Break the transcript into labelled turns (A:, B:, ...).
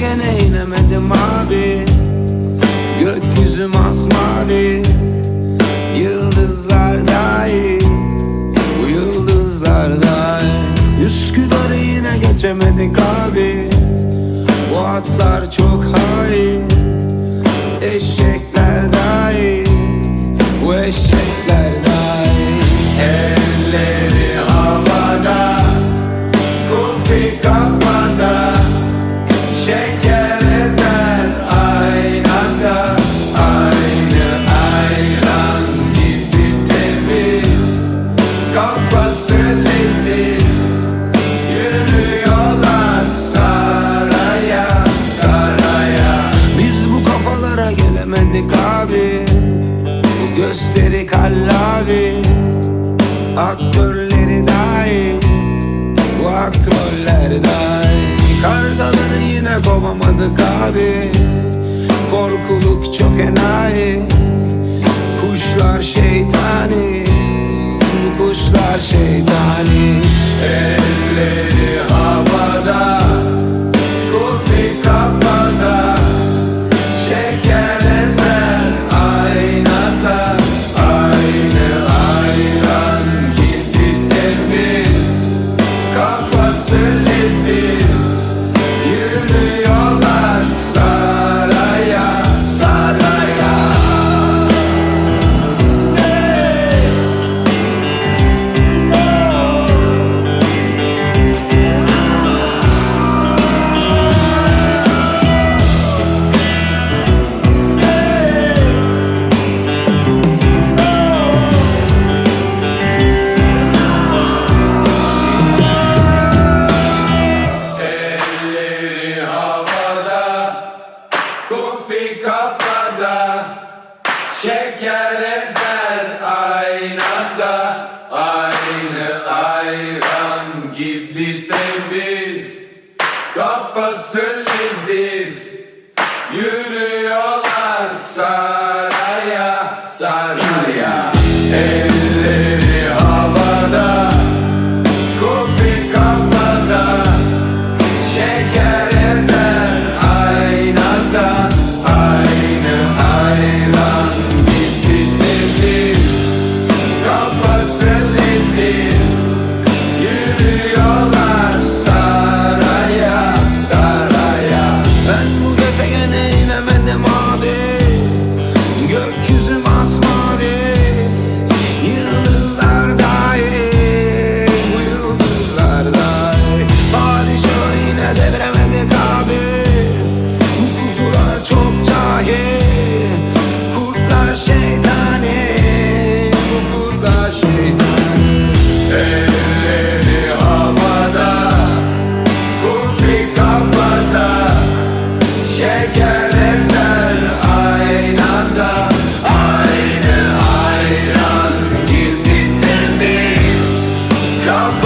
A: gene inemedim abi. Gökyüzü masmavi Yıldızlar dahi Bu yıldızlar dahi Üsküdar'ı yine geçemedik abi. Bu atlar çok hain Eşekler dahi Bu eşekler dahi gelemedik abi. Bu gösteri kallavi. Aktörleri kovamadık abi Korkuluk çok enayi. Kuşlar şeytani. Kuşlar şeytani. Elleri şeker ezer aynada Aynı ayran gibi temiz. Kafası liziz Yürüyorlar saraya saraya. Ey Don't